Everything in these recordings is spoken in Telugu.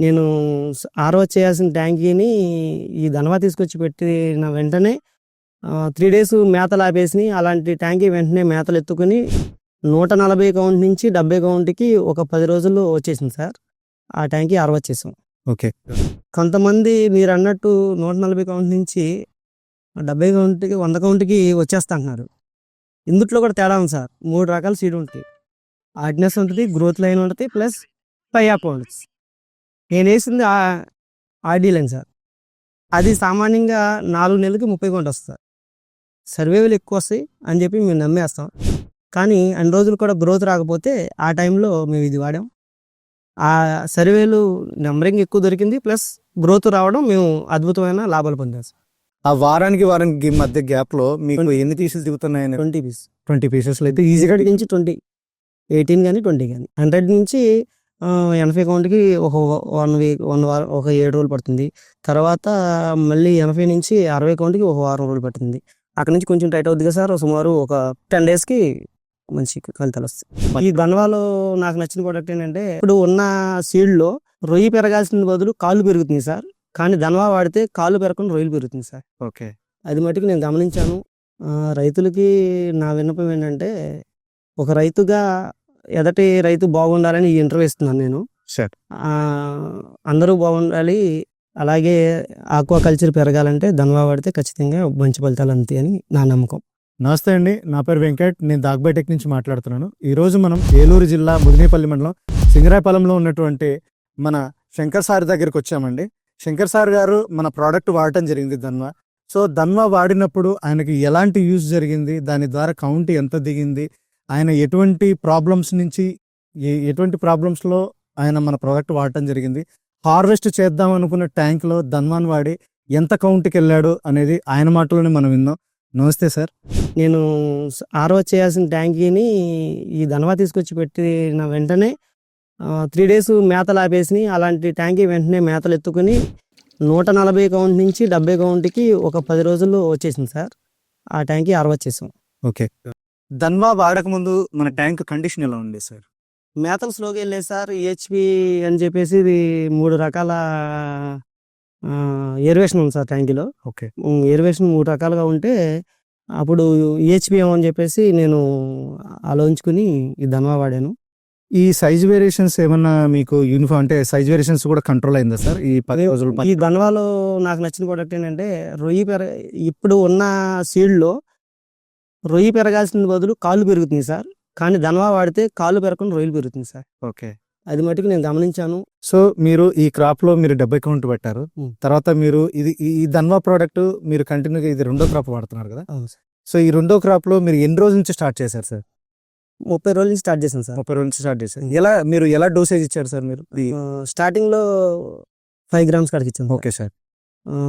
నేను ఆర్ఓ చేయాల్సిన ట్యాంకీని ఈ ధనవా తీసుకొచ్చి పెట్టిన వెంటనే త్రీ డేస్ మేతలు ఆపేసి అలాంటి ట్యాంకీ వెంటనే మేతలు ఎత్తుకుని నూట నలభై కౌంట్ నుంచి డెబ్బై కౌంట్కి ఒక పది రోజుల్లో వచ్చేసింది సార్. ఆ ట్యాంకీ ఆర్ఓ చేసాం. ఓకే. కొంతమంది మీరు అన్నట్టు నూట నలభై కౌంట్ నుంచి డెబ్బై కౌంట్కి వంద కౌంట్కి వచ్చేస్తా అంటున్నారు ఇందుట్లో కూడా తేడా ఉంది సార్. మూడు రకాల సీడ్ ఉంటాయి. ఆర్డినెస్ ఉంటుంది గ్రోత్ లైన్ ఉంటుంది ప్లస్ పై అప్ ఉంటుంది. నేను వేసింది ఆర్డీ లైన్ సార్. అది సామాన్యంగా నాలుగు నెలలకి ముప్పై కౌంట్ వస్తుంది సార్. సర్వేలు ఎక్కువ వస్తాయి అని చెప్పి మేము నమ్మేస్తాం. కానీ అన్ని రోజులు కూడా గ్రోత్ రాకపోతే ఆ టైంలో మేము ఇది వాడాం. ఆ సర్వేలు నెంబరింగ్ ఎక్కువ దొరికింది ప్లస్ గ్రోత్ రావడం మేము అద్భుతమైన లాభాలు పొందాం సార్. ఆ వారానికి వారానికి మధ్య గ్యాప్లో మీకు ఎన్ని పీసెస్ దిగుతున్నాయని? ట్వంటీ పీస్ ట్వంటీ పీసెస్ అయితే ఈజీగా నుంచి ట్వంటీ ఎయిటీన్ కానీ ట్వంటీ కానీ హండ్రెడ్ నుంచి ఎనభై కౌంట్కి ఒక వన్ వీక్ వన్ వారం ఒక ఏడు రోజులు పడుతుంది. తర్వాత మళ్ళీ ఎనభై నుంచి అరవై కౌంట్కి ఒక వారం రోజులు పడుతుంది. అక్కడ నుంచి కొంచెం టైట్ అవుతుంది కదా సార్ సుమారు ఒక టెన్ డేస్కి మంచి ఫలితాలు వస్తాయి. ఈ గన్వాలో నాకు నచ్చిన ప్రోడక్ట్ ఏంటంటే ఇప్పుడు ఉన్న సీడ్లో రొయ్యి పెరగాల్సిన బదులు కాళ్ళు పెరుగుతుంది సార్. కానీ ధనవా వాడితే కాళ్ళు పెరగకుండా రొయ్యలు పెరుగుతుంది సార్. ఓకే. అది మటుకు నేను గమనించాను. రైతులకి నా విన్నపం ఏంటంటే ఒక రైతుగా ఎదటి రైతు బాగుండాలని ఈ ఇంటర్వ్యూ ఇస్తున్నాను నేను. అందరూ బాగుండాలి అలాగే ఆక్వా కల్చర్ పెరగాలంటే ధనవా వాడితే ఖచ్చితంగా మంచి ఫలితాలు అంతే అని నా నమ్మకం. నమస్తే అండి నా పేరు వెంకట్ నేను దాగ్బైటెక్ నుంచి మాట్లాడుతున్నాను. ఈ రోజు మనం ఏలూరు జిల్లా ముదినేపల్లి మండలం సింగరాయపాలెంలో ఉన్నటువంటి మన శంకర్ సార్ దగ్గరికి వచ్చామండి. శంకర్ సార్ గారు మన ప్రోడక్ట్ వాడటం జరిగింది ధన్వా. సో ధన్వా వాడినప్పుడు ఆయనకి ఎలాంటి యూజ్ జరిగింది దాని ద్వారా కౌంట్ ఎంత దిగింది ఆయన ఎటువంటి ప్రాబ్లమ్స్ నుంచి ఎటువంటి ప్రాబ్లమ్స్లో ఆయన మన ప్రోడక్ట్ వాడటం జరిగింది. హార్వెస్ట్ చేద్దాం అనుకున్న ట్యాంక్లో ధన్వాన్ వాడి ఎంత కౌంట్కి వెళ్ళాడు అనేది ఆయన మాటలోనే మనం విందాం నమస్తే సార్. నేను ఆర్ఓ చేయాల్సిన ట్యాంకీని ఈ ధనవా తీసుకొచ్చి పెట్టిన వెంటనే త్రీ డేస్ మేతలు ఆపేసి అలాంటి ట్యాంకీ వెంటనే మేతలు ఎత్తుకుని నూట నలభై కౌంట్ నుంచి డెబ్బై కౌంట్కి ఒక పది రోజుల్లో వచ్చేసింది సార్. ఆ ట్యాంకీ ఆర్ఓ చేసాం. ఓకే. ధన్వా వాడక ముందు మన ట్యాంక్ కండిషన్ ఎలా ఉంది సార్? మేతలు స్లోగా వెళ్ళేది సార్. ఈహెచ్పి అని చెప్పేసి ఇది మూడు రకాల ఎరివేషన్ ఉంది సార్ ట్యాంకీలో. ఓకే. ఎరివేషన్ మూడు రకాలుగా ఉంటే అప్పుడు ఈహెచ్పి అని చెప్పేసి నేను ఆలోచించుకుని ఈ ధన్వా వాడాను. ఈ సైజ్ వేరియేషన్స్ ఏమన్నా మీకు యూనిఫామ్ అంటే సైజ్ వేరియేషన్స్ కూడా కంట్రోల్ అయిందా సార్? ఈ పది రోజులు ఈ ధన్వాలో నాకు నచ్చిన ప్రోడక్ట్ ఏంటంటే రొయ్యి పెర ఇప్పుడు ఉన్న సీడ్లో రొయ్యి పెరగాల్సిన బదులు కాళ్ళు పెరుగుతుంది సార్. కానీ ధన్వా వాడితే కాళ్ళు పెరగకుండా రొయ్యలు పెరుగుతుంది సార్. ఓకే. అది మటుకు నేను గమనించాను. సో మీరు ఈ క్రాప్లో మీరు డెబ్బై కౌంట్ పెట్టారు. తర్వాత మీరు ఇది ఈ- ధన్వా ప్రోడక్ట్ మీరు కంటిన్యూగా ఇది రెండో క్రాప్ వాడుతున్నారు కదా. అవును సార్. సో ఈ రెండో క్రాప్లో మీరు ఎన్ని రోజుల నుంచి స్టార్ట్ చేశారు సార్? ముప్పై రోజుల నుంచి స్టార్ట్ చేశాను సార్. ముప్పై రోజుల నుంచి స్టార్ట్ చేశారు. ఎలా మీరు ఎలా డోసేజ్ ఇచ్చారు సార్ మీరు? స్టార్టింగ్లో ఫైవ్ గ్రామ్స్ కాడికి ఇచ్చాను. Okay sir.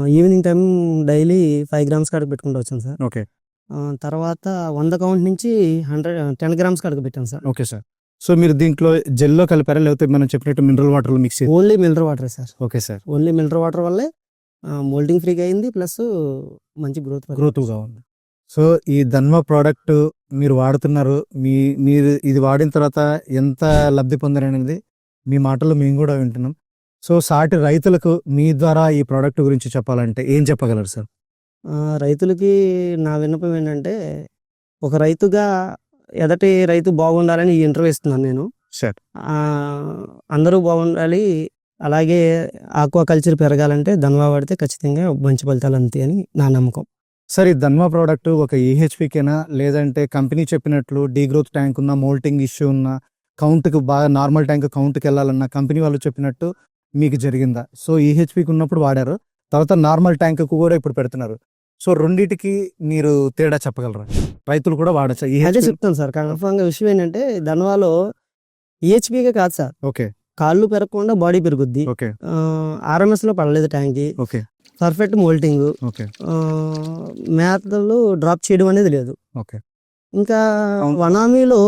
Evening time daily five grams కాడికి పెట్టుకుంటూ వచ్చాను సార్. ఓకే. తర్వాత వంద కౌంట్ నుంచి హండ్రెడ్ టెన్ గ్రామ్స్ కాడికి పెట్టాను సార్. Okay sir. సో మీరు దీంట్లో జెల్లో కలిపారా? లేకపోతే మనం చెప్పినట్టు mineral water mix only mineral water sir. Okay sir. Only mineral water వల్లే మోల్డింగ్ ఫ్రీగా అయింది ప్లస్ మంచి గ్రోత్ గ్రోత్గా ఉంది. సో ఈ ధన్వ ప్రోడక్ట్ మీరు వాడుతున్నారు మీ మీరు ఇది వాడిన తర్వాత ఎంత లబ్ధి పొందారనేది మీ మాటల్లో మేము కూడా వింటున్నాం. సో సాటి రైతులకు మీ ద్వారా ఈ ప్రోడక్ట్ గురించి చెప్పాలంటే ఏం చెప్పగలరు సార్? రైతులకి నా విన్నపం ఏంటంటే ఒక రైతుగా ఎదటి రైతు బాగుండాలని ఈ ఇంటర్వ్యూ ఇస్తున్నాను నేను. సార్. అందరూ బాగుండాలి అలాగే ఆక్వా కల్చర్ పెరగాలంటే ధన్వా వాడితే ఖచ్చితంగా మంచి ఫలితాలు అంతే అని నా నమ్మకం. సార్ ఈ ధన్వ ప్రోడక్ట్ ఒక ఏహెచ్పికేనా లేదంటే కంపెనీ చెప్పినట్లు డీ గ్రోత్ ట్యాంక్ ఉన్న మోల్టింగ్ ఇష్యూ ఉన్న కౌంట్కి బాగా నార్మల్ ట్యాంక్ కౌంట్కి వెళ్ళాలన్న కంపెనీ వాళ్ళు చెప్పినట్టు మీకు జరిగిందా? సో ఈహెచ్పికి ఉన్నప్పుడు వాడారు. తర్వాత నార్మల్ ట్యాంక్ కూడా ఇప్పుడు పెడుతున్నారు. సో రెండిటికి మీరు తేడా చెప్పగలరా? రైతులు కూడా వాడచ్చా? అదే చెప్తాను సార్. కన్ఫామ్గా విషయం ఏంటంటే ధన్వాలో ఈహెచ్పిగా కాదు సార్. ఓకే. కాళ్ళు పెరగకుండా బాడీ పెరుగుద్ది. ఓకే. ఆర్ఎంఎస్లో పడలేదు ట్యాంకి. ఓకే. Perfect moulting. ఓకే. మేతలు డ్రాప్ చేయడం అనేది లేదు. ఓకే. ఇంకా. వనామీలో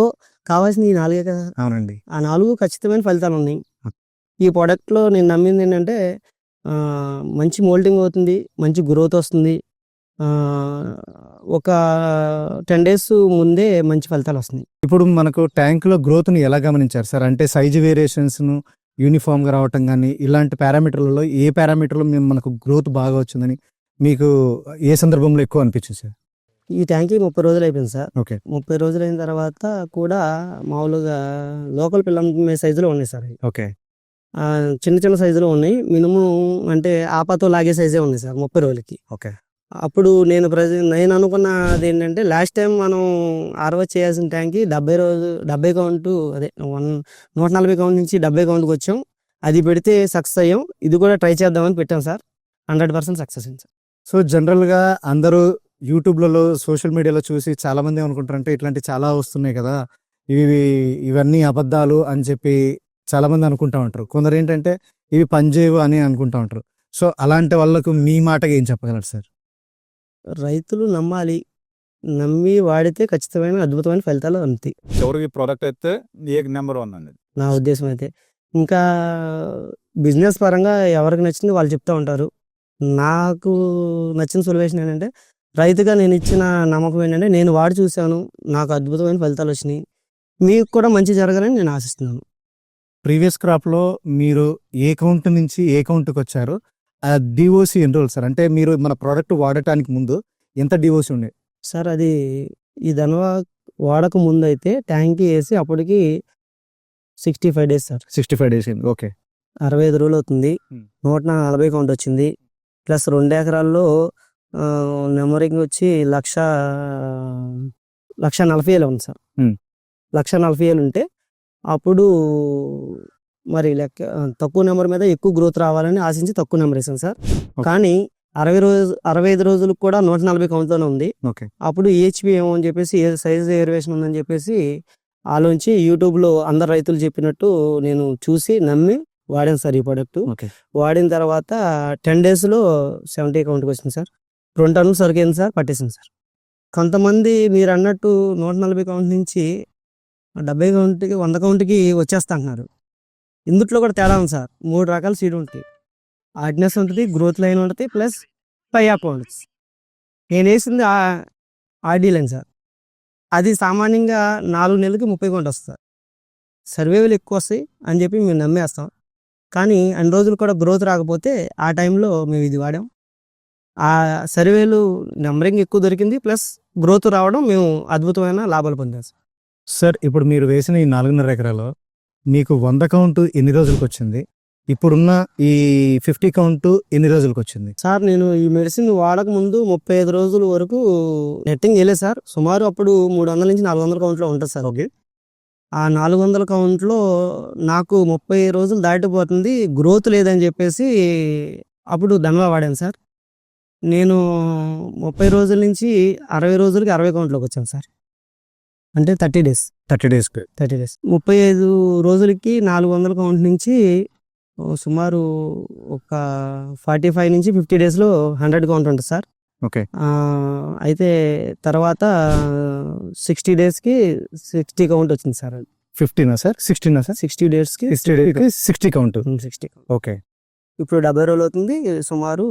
కావాల్సిన ఈ నాలుగే కదా. అవునండి. ఆ నాలుగు ఖచ్చితమైన ఫలితాలు ఉన్నాయి. ఈ product లో నేను నమ్మింది ఏంటంటే మంచి మోల్డింగ్ అవుతుంది మంచి గ్రోత్ వస్తుంది. ఒక టెన్ డేస్ ముందే మంచి ఫలితాలు వస్తున్నాయి. ఇప్పుడు మనకు ట్యాంక్లో గ్రోత్ని ఎలా గమనించారు సార్? అంటే సైజ్ వేరియేషన్స్ను యూనిఫామ్గా రావటం కానీ ఇలాంటి పారామీటర్లలో ఏ పారామీటర్లో మేము మనకు గ్రోత్ బాగా వచ్చిందని మీకు ఏ సందర్భంలో ఎక్కువ అనిపించింది సార్? ఈ ట్యాంక్ ముప్పై రోజులు అయిపోయింది సార్. ఓకే. ముప్పై రోజులు అయిన తర్వాత కూడా మామూలుగా లోకల్ పిల్లల సైజులో ఉన్నాయి సార్. ఓకే. చిన్న చిన్న సైజులో ఉన్నాయి. మినిమం అంటే ఆపాతో లాగే సైజే ఉంది సార్ ముప్పై రోజులకి. ఓకే. అప్పుడు నేను ప్రజెంట్ నేను అనుకున్నది ఏంటంటే లాస్ట్ టైం మనం అరవై చేయాల్సిన ట్యాంక్కి డెబ్బై రోజు డెబ్బై కౌంట్ అదే వన్ నూట నలభై కౌంట్ నుంచి డెబ్బై కౌంట్కి వచ్చాం. అది పెడితే సక్సెస్ అయ్యాం. ఇది కూడా ట్రై చేద్దామని పెట్టాం సార్. హండ్రెడ్ పర్సెంట్ సక్సెస్ అయింది సార్. సో జనరల్గా అందరూ యూట్యూబ్లలో సోషల్ మీడియాలో చూసి చాలామంది అనుకుంటారంటే ఇట్లాంటి చాలా వస్తున్నాయి కదా. ఇవి ఇవన్నీ అబద్ధాలు అని చెప్పి చాలామంది అనుకుంటా ఉంటారు. కొందరు ఏంటంటే ఇవి పనిచేయవు అని అనుకుంటా ఉంటారు. సో అలాంటి వాళ్ళకు మీ మాటగా ఏం చెప్పగలరు సార్? రైతులు నమ్మాలి. నమ్మి వాడితే ఖచ్చితమైన అద్భుతమైన ఫలితాలు అందుతాయి. చివరికి ప్రోడక్ట్ అయితే నెంబర్ వన్ అండి. నా ఉద్దేశం అయితే. ఇంకా బిజినెస్ పరంగా ఎవరికి నచ్చింది వాళ్ళు చెప్తూ ఉంటారు. నాకు నచ్చిన సొల్యూషన్ ఏంటంటే రైతుగా నేను ఇచ్చిన నమ్మకం ఏంటంటే నేను వాడి చూశాను నాకు అద్భుతమైన ఫలితాలు వచ్చినాయి. మీకు కూడా మంచి జరగాలని నేను ఆశిస్తున్నాను. ప్రీవియస్ క్రాప్లో మీరు ఏ కౌంట్ నుంచి ఏ కౌంట్కి వచ్చారు డిఓసి ఎన్ని రోజులు సార్. అంటే మీరు మన ప్రోడక్ట్ వాడటానికి ముందు ఎంత డిఓసి ఉండే? సార్ అది ఈ ధనవా వాడక ముందు అయితే ట్యాంక్ వేసి అప్పటికి sixty five days sir. Sixty five days okay. అరవై ఐదు రోజులు అవుతుంది. Hmm. నూట నలభై కౌంట్ వచ్చింది. ప్లస్ రెండు ఎకరాల్లో నెంబరింగ్ వచ్చి లక్ష లక్ష నలభై వేలు ఉంది సార్. Hmm. లక్ష నలభై వేలు ఉంటే అప్పుడు మరి లెక్క తక్కువ నెంబర్ మీద ఎక్కువ గ్రోత్ రావాలని ఆశించి తక్కువ నెంబర్ వేసాను సార్. కానీ అరవై రోజు అరవై ఐదు రోజులకు కూడా నూట నలభై కౌంట్లోనే ఉంది. ఓకే. అప్పుడు ఏహెచ్పి ఏమో అని చెప్పేసి ఏ సైజ్ ఏరివేషన్ ఉందని చెప్పేసి ఆలోచించి యూట్యూబ్లో అందరు రైతులు చెప్పినట్టు నేను చూసి నమ్మి వాడాను సార్ ఈ ప్రోడక్ట్. ఓకే. వాడిన తర్వాత టెన్ డేస్లో సెవెంటీ కౌంట్కి వచ్చింది సార్. రెండు టన్నులు సరిపోయింది సార్ పట్టేసింది సార్. కొంతమంది మీరు అన్నట్టు నూట నలభై కౌంట్ నుంచి డెబ్బై కౌంట్కి వంద కౌంట్కి వచ్చేస్తా అంటున్నారు. ఇందుట్లో కూడా తేడా ఉంది సార్. మూడు రకాల సీడ్ ఉంటాయి. ఆర్డినెస్ ఉంటుంది గ్రోత్ లైన్ ఉంటుంది ప్లస్ పై అకౌంట్స్ నేను వేసింది ఆర్డీ లైన్ సార్. అది సామాన్యంగా నాలుగు నెలలకి ముప్పై కొంట వస్తుంది సార్. సర్వేలు ఎక్కువ వస్తాయి అని చెప్పి మేము నమ్మేస్తాం. కానీ అన్ని రోజులు కూడా గ్రోత్ రాకపోతే ఆ టైంలో మేము ఇది వాడాం. ఆ సర్వేలు నెంబరింగ్ ఎక్కువ దొరికింది ప్లస్ గ్రోత్ రావడం మేము అద్భుతమైన లాభాలు పొందాం సార్. సార్ ఇప్పుడు మీరు వేసిన ఈ నాలుగున్నర ఎకరాలు మీకు వంద కౌంట్ ఎన్ని రోజులకు వచ్చింది ఇప్పుడున్న ఈ ఫిఫ్టీ కౌంట్ ఎన్ని రోజులకు వచ్చింది సార్ నేను ఈ మెడిసిన్ వాడక ముందు ముప్పై ఐదు రోజుల వరకు నెట్టింగ్ వేయలేదు సార్. సుమారు అప్పుడు మూడు వందల నుంచి నాలుగు వందల కౌంట్లో ఉంటుంది సార్. ఓకే. ఆ నాలుగు వందల కౌంట్లో నాకు ముప్పై రోజులు దాటిపోతుంది గ్రోత్ లేదని చెప్పేసి అప్పుడు ధనవా వాడాను సార్. నేను ముప్పై రోజుల నుంచి అరవై రోజులకి అరవై కౌంట్లోకి వచ్చాను సార్. అంటే thirty days. Thirty days thirty days. ముప్పై ఐదు రోజులకి నాలుగు వందల కౌంట్ నుంచి సుమారు ఒక ఫార్టీ ఫైవ్ నుంచి ఫిఫ్టీ డేస్లో హండ్రెడ్ కౌంట్ ఉంటుంది సార్. ఓకే. అయితే తర్వాత సిక్స్టీ డేస్కి సిక్స్టీ కౌంట్ వచ్చింది సార్ ఫిఫ్టీనా సార్? సిక్స్టీనా సార్? సిక్స్టీ డేస్కి సిక్స్టీ డేకి సిక్స్టీ కౌంట్. Sixty okay. ఇప్పుడు డెబ్బై రోజులు అవుతుంది సుమారు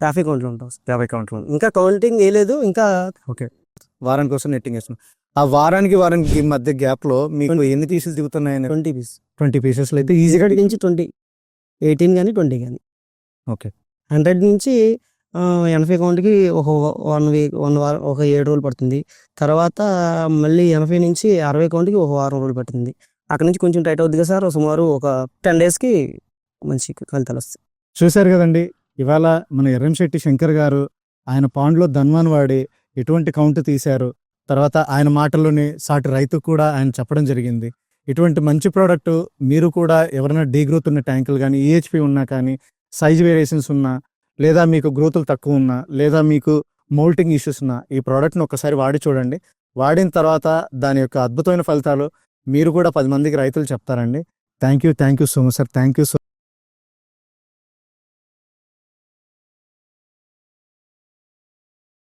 ట్రాఫిక్ కౌంట్లో ఉంటాం. యాభై కౌంట్లు. ఇంకా కౌంటింగ్ వేయలేదు ఇంకా వారానికి కోసం నెట్టింగ్ వేస్తున్నాం. ఆ వారానికి వారానికి మధ్య గ్యాప్లో మీకు ఎన్ని పీసెస్ దిగుతున్నాయని ట్వంటీ పీస్ ట్వంటీ పీసెస్ అయితే ఈజీగా నుంచి ట్వంటీ. ఎయిటీన్ కానీ ట్వంటీ కానీ ఓకే హండ్రెడ్ నుంచి ఎనభై కౌంట్కి ఒక వన్ వీక్ వన్ వారం ఒక ఏడు రోజులు పడుతుంది. తర్వాత మళ్ళీ ఎనభై నుంచి అరవై కౌంట్కి ఒక వారం రోజులు పడుతుంది. అక్కడ నుంచి కొంచెం టైట్ అవుతుంది కదా సార్. సుమారు ఒక టెన్ డేస్కి మంచి ఫలితాలు వస్తాయి. చూశారు కదండి ఇవాళ మన ఎర్రంశెట్టి శంకర్ గారు ఆయన పాండ్లో ధన్వాన్ వాడి ఎటువంటి కౌంట్ తీశారు. తర్వాత ఆయన మాటలోనే సాటి రైతు కూడా ఆయన చెప్పడం జరిగింది. ఇటువంటి మంచి ప్రోడక్ట్ మీరు కూడా ఎవరైనా డీ గ్రోత్ ఉన్న ట్యాంకులు కానీ ఈహెచ్పి ఉన్నా కానీ సైజ్ వేరియేషన్స్ ఉన్నా లేదా మీకు గ్రోతులు తక్కువ ఉన్నా లేదా మీకు మోల్టింగ్ ఇష్యూస్ ఉన్నా ఈ ప్రోడక్ట్ని ఒకసారి వాడి చూడండి. వాడిన తర్వాత దాని యొక్క అద్భుతమైన ఫలితాలు మీరు కూడా పది మందికి రైతులు చెప్తారండి. Thank you thank you so much sir. Thank you so